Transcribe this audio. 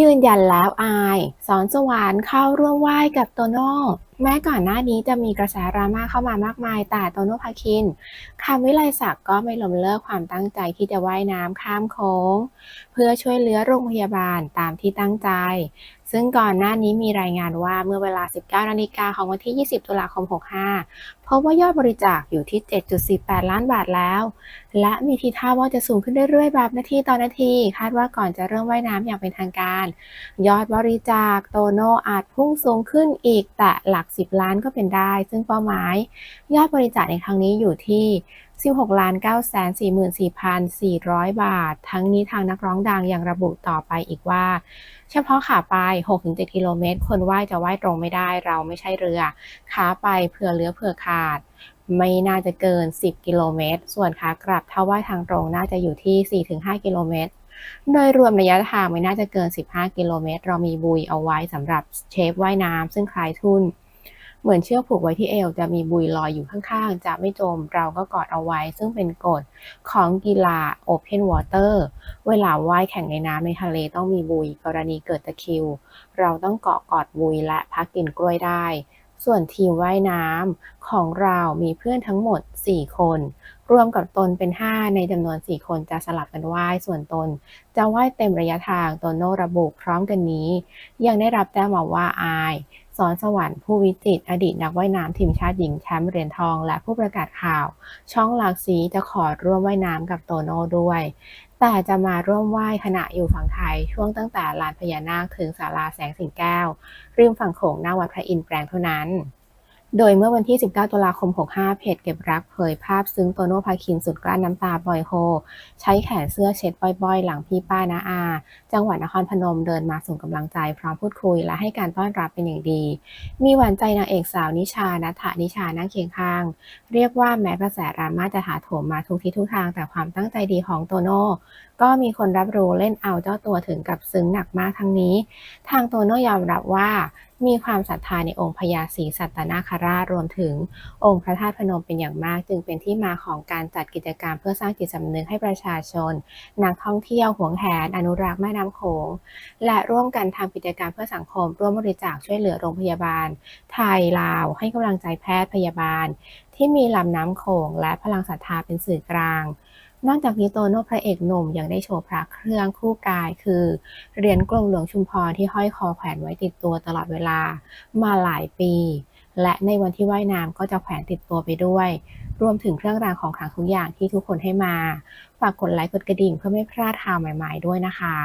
ยืนยันแล้วอาย สอนสวรรค์เข้าร่วมไหว้กับโตโน่ แม้ก่อนหน้านี้จะมีกระแสดราม่าเข้ามามากมาย แต่โตโน่พาคินคำวิไลศักดิ์ก็ไม่ล้มเลิกความตั้งใจที่จะว่ายน้ำข้ามโค้ง เพื่อช่วยเหลือโรงพยาบาลตามที่ตั้งใจ ซึ่งก่อนหน้านี้มีรายงานว่าเมื่อเวลา 19นาฬิกาของวันที่ 20 ตุลาคม 65 พบว่ายอดบริจาคอยู่ที่ 7.48 ล้านบาทแล้ว และมีทีท่าว่าจะสูงขึ้นเรื่อยๆ แบบนาทีต่อนาที คาดว่าก่อนจะเริ่มว่ายน้ำอย่างเป็นทางการ ยอดบริจาคโตโน่อาจพุ่งสูงขึ้นอีกแต่หลัก10 ล้านก็เป็นได้ ซึ่งเป้าหมาย ยอดบริจาคในครั้งนี้อยู่ที่ 16ล้าน9 4 4 4 0 บาท ทั้งนี้ทางนักร้องดังยังระบุต่อไปอีกว่า เฉพาะขาไป 6-7 กิโลเมตร คนว่ายจะว่ายตรงไม่ได้เราไม่ใช่เรือ ขาไปเผื่อเหลือเผื่อขาดไม่น่าจะเกิน 10 กิโลเมตร ส่วนขากลับถ้าว่ายทางตรงน่าจะอยู่ที่ 4-5 กิโลเมตร โดยรวมระยะทางไม่น่าจะเกิน 15 กิโลเมตร เรามีบุยเอาไว้สำหรับเชฟว่ายน้ำซึ่งคลายทุ่น เหมือนเชือกผูกไว้ที่เอวจะมีบุยลอยอยู่ข้างๆ จะไม่จมเราก็กอดเอาไว้ ซึ่งเป็นกฎของกีฬา Open Water เวลาว่ายแข่งในน้ำในทะเลต้องมีบุยกรณีเกิดตะคิว เราต้องเกาะกอดบุยและพักกินกล้วยได้ ส่วนทีมว่ายน้ำของเรามีเพื่อนทั้งหมด 4 คน รวมกับตนเป็น 5 ในจำนวน 4 คนจะสลับกันว่ายส่วนตน จะว่ายเต็มระยะทางโตโนระบุพร้อมกันนี้ ยังได้รับแจ้งมาว่าอาย สอนสวรรค์ผู้วิจิตอดีตนักว่ายน้ำทีมชาติหญิงแชมป์เหรียญทอง และผู้ประกาศข่าว ช่องหลากสีจะขอร่วมว่ายน้ำกับโตโน่ด้วย แต่จะมาร่วมว่ายขณะอยู่ฝั่งไทย ช่วงตั้งแต่ลานพญานาคถึงศาลาแสงสิงแก้ว ริมฝั่งโขงหน้าวัดพระอินทร์แปลงเท่านั้น โดยเมื่อวันที่ 19 ตุลาคม 65 เพจเก็บรักเผยภาพซึ้งโตโน่พาคินสุดกลั้นน้ำตาปล่อยโฮ ใช้แขนเสื้อเช็ดบ่อยๆ หลังพี่ป้านาอา จังหวัดนครพนมเดินมาส่งกำลังใจพร้อมพูดคุยและให้การต้อนรับเป็นอย่างดี มีหวานใจนางเอกสาวนิชานัฐนิชานั่งเคียงข้าง เรียกว่าแม้กระแสดราม่าจะถาโถมมาทุกทิศทุกทางแต่ความตั้งใจดีของโตโน่ก็มีคนรับรู้เล่นเอาเจ้าตัวถึงกับซึ้งหนักมากทั้งนี้ ทางโตโน่ยอมรับว่า มีความศรัทธาในองค์พญาศรีสัตนาคราชรวมถึง องค์พระธาตุพนมเป็นอย่างมาก จึงเป็นที่มาของการจัดกิจกรรมเพื่อสร้างจิตสำนึกให้ประชาชน นักท่องเที่ยวหวงแหน อนุรักษ์แม่น้ำโขง และร่วมกันทำกิจกรรมเพื่อสังคม ร่วมบริจาคช่วยเหลือโรงพยาบาล ไทยลาว ให้กำลังใจแพทย์พยาบาล ที่มีลำน้ำโขงและพลังศรัทธาเป็นสื่อกลาง นอกจากนี้โตโน่พระเอกหนุ่มยังได้โชว์พระเครื่องคู่กาย คือเหรียญกรมหลวงชุมพรที่ห้อยคอแขวนไว้ติดตัวตลอดเวลามาหลายปี และในวันที่ว่ายน้ำก็จะแขวนติดตัวไปด้วย รวมถึงเครื่องรางของขลังทุกอย่างที่ทุกคนให้มา ฝากกดไลค์กดกระดิ่งเพื่อไม่พลาดข่าวใหม่ ๆ ด้วยนะคะ